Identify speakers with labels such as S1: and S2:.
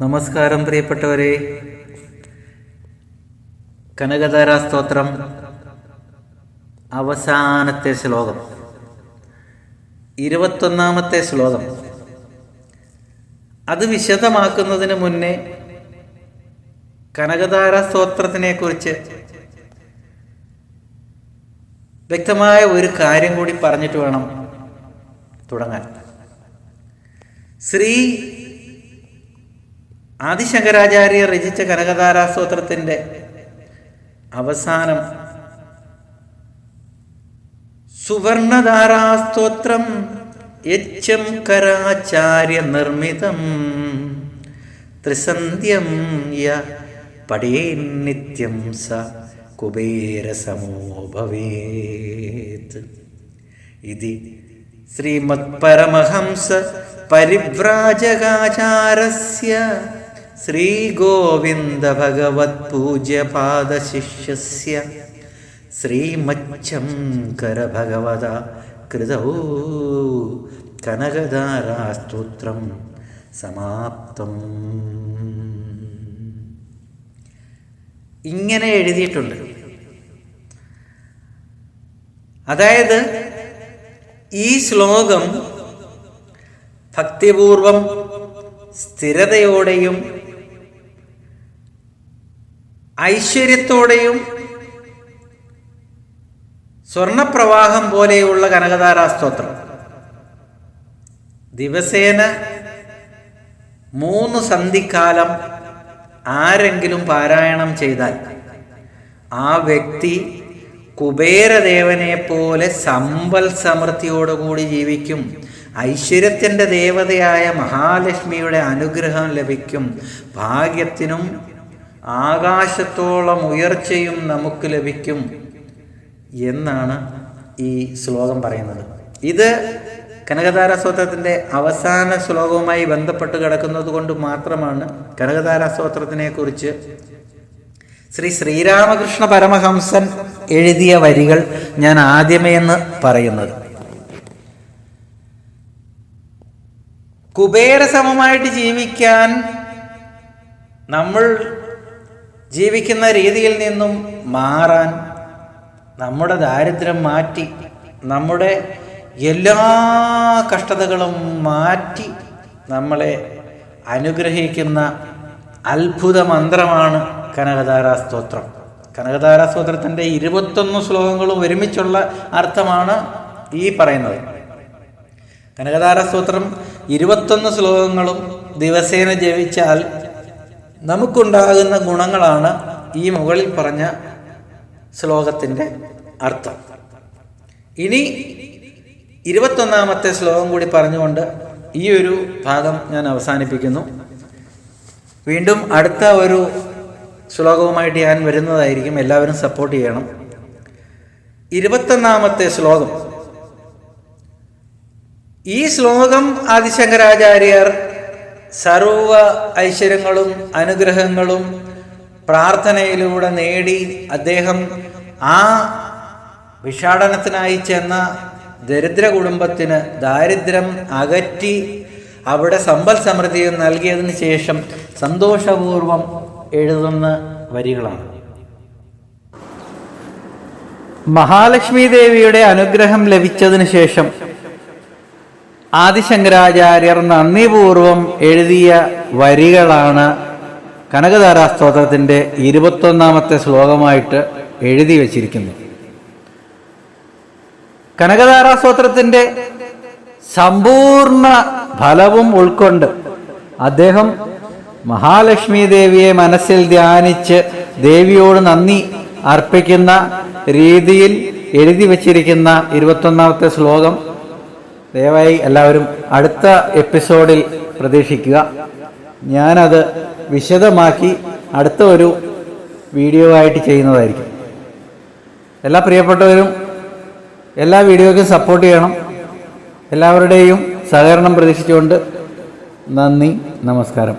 S1: നമസ്കാരം പ്രിയപ്പെട്ടവരെ. കനകധാര സ്തോത്രം. അവസാനത്തെ ശ്ലോകം. ഇരുപത്തൊന്നാമത്തെ ശ്ലോകം. അത് വിശദമാക്കുന്നതിന് മുന്നേ കനകധാര സ്തോത്രത്തിനെ കുറിച്ച് വ്യക്തമായ ഒരു കാര്യം കൂടി പറഞ്ഞിട്ട് വേണം തുടങ്ങാൻ. ശ്രീ ആദിശങ്കരാചാര്യ രചിച്ച കനകതാരാസ്തോത്രത്തിന്റെ അവസാനം സുവർണധാരാസ്തോത്രം യച്ചം കരാചാര്യ നിർമ്മിതം ത്രിസന്ധ്യം യ നിത്യം സ കുബേരസമോ ഭവേത് ഇതി ശ്രീമത്പരമഹംസ പരിവ്രാജകാചാരസ്യ ശ്രീഗോവിന്ദ ഭഗവത് പൂജ്യപാദ ശിഷ്യ ശ്രീമച്ചംകര ഭഗവത കൃത കനകധാരാസ്തോത്രം സമാപ്തം. ഇങ്ങനെ എഴുതിയിട്ടുണ്ട്. അതായത് ഈ ശ്ലോകം ഭക്തിപൂർവം സ്ഥിരതയോടെയും ഐശ്വര്യത്തോടെയും സ്വർണപ്രവാഹം പോലെയുള്ള കനകധാരാസ്തോത്രം ദിവസേന മൂന്ന് സന്ധിക്കാലം ആരെങ്കിലും പാരായണം ചെയ്താൽ ആ വ്യക്തി കുബേരദേവനെ പോലെ സമ്പൽ സമൃദ്ധിയോടുകൂടി ജീവിക്കും. ഐശ്വര്യത്തിന്റെ ദേവതയായ മഹാലക്ഷ്മിയുടെ അനുഗ്രഹം ലഭിക്കും. ഭാഗ്യത്തിനും ആകാശത്തോളം ഉയർച്ചയും നമുക്ക് ലഭിക്കും എന്നാണ് ഈ ശ്ലോകം പറയുന്നത്. ഇത് കനകധാര സ്തോത്രത്തിന്റെ അവസാന ശ്ലോകവുമായി ബന്ധപ്പെട്ട് കിടക്കുന്നത് കൊണ്ട് മാത്രമാണ് കനകധാര സ്തോത്രത്തിനെ കുറിച്ച് ശ്രീ ശ്രീരാമകൃഷ്ണ പരമഹംസൻ എഴുതിയ വരികൾ ഞാൻ ആദ്യമേ എന്ന് പറയുന്നത്. കുബേരസമമായിട്ട് ജീവിക്കാൻ നമ്മൾ ജീവിക്കുന്ന രീതിയിൽ നിന്നും മാറാൻ നമ്മുടെ ദാരിദ്ര്യം മാറ്റി നമ്മുടെ എല്ലാ കഷ്ടതകളും മാറ്റി നമ്മളെ അനുഗ്രഹിക്കുന്ന അത്ഭുത മന്ത്രമാണ് കനകധാരാ സ്തോത്രം. കനകധാരാ സ്തോത്രത്തിന്റെ ഇരുപത്തൊന്ന് ശ്ലോകങ്ങളും ഒരുമിച്ചുള്ള അർത്ഥമാണ് ഈ പറയുന്നത്. കനകധാരാ സ്തോത്രം ഇരുപത്തൊന്ന് ശ്ലോകങ്ങളും ദിവസേന ജപിച്ചാൽ നമുക്കുണ്ടാകുന്ന ഗുണങ്ങളാണ് ഈ മുകളിൽ പറഞ്ഞ ശ്ലോകത്തിന്റെ അർത്ഥം. ഇനി ഇരുപത്തൊന്നാമത്തെ ശ്ലോകം കൂടി പറഞ്ഞുകൊണ്ട് ഈ ഒരു ഭാഗം ഞാൻ അവസാനിപ്പിക്കുന്നു. വീണ്ടും അടുത്ത ഒരു ശ്ലോകവുമായിട്ട് ഞാൻ വരുന്നതായിരിക്കും. എല്ലാവരും സപ്പോർട്ട് ചെയ്യണം. ഇരുപത്തൊന്നാമത്തെ ശ്ലോകം. ഈ ശ്ലോകം ആദിശങ്കരാചാര്യർ സർവ ഐശ്വര്യങ്ങളും അനുഗ്രഹങ്ങളും പ്രാർത്ഥനയിലൂടെ നേടി അദ്ദേഹം ആ വിഷാടനത്തിനായി ചെന്ന ദരിദ്ര കുടുംബത്തിന് ദാരിദ്ര്യം അകറ്റി അവിടെ സമ്പൽ സമൃദ്ധിയും നൽകിയതിന് ശേഷം സന്തോഷപൂർവം എഴുതുന്ന വരികളാണ്. മഹാലക്ഷ്മി ദേവിയുടെ അനുഗ്രഹം ലഭിച്ചതിന് ശേഷം ആദിശങ്കരാചാര്യർ നന്ദിപൂർവം എഴുതിയ വരികളാണ് കനകധാരാ സ്തോത്രത്തിന്റെ ഇരുപത്തൊന്നാമത്തെ ശ്ലോകമായിട്ട് എഴുതി വച്ചിരിക്കുന്നത്. കനകധാരാ സ്തോത്രത്തിന്റെ സമ്പൂർണ ഫലവും ഉൾക്കൊണ്ട് അദ്ദേഹം മഹാലക്ഷ്മി ദേവിയെ മനസ്സിൽ ധ്യാനിച്ച് ദേവിയോട് നന്ദി അർപ്പിക്കുന്ന രീതിയിൽ എഴുതി വച്ചിരിക്കുന്ന ഇരുപത്തൊന്നാമത്തെ ശ്ലോകം ദയവായി എല്ലാവരും അടുത്ത എപ്പിസോഡിൽ പ്രതീക്ഷിക്കുക. ഞാനത് വിശദമാക്കി അടുത്ത ഒരു വീഡിയോ ആയിട്ട് ചെയ്യുന്നതായിരിക്കും. എല്ലാ പ്രിയപ്പെട്ടവരും എല്ലാ വീഡിയോയ്ക്കും സപ്പോർട്ട് ചെയ്യണം. എല്ലാവരുടെയും സഹകരണം പ്രതീക്ഷിച്ചുകൊണ്ട് നന്ദി നമസ്കാരം.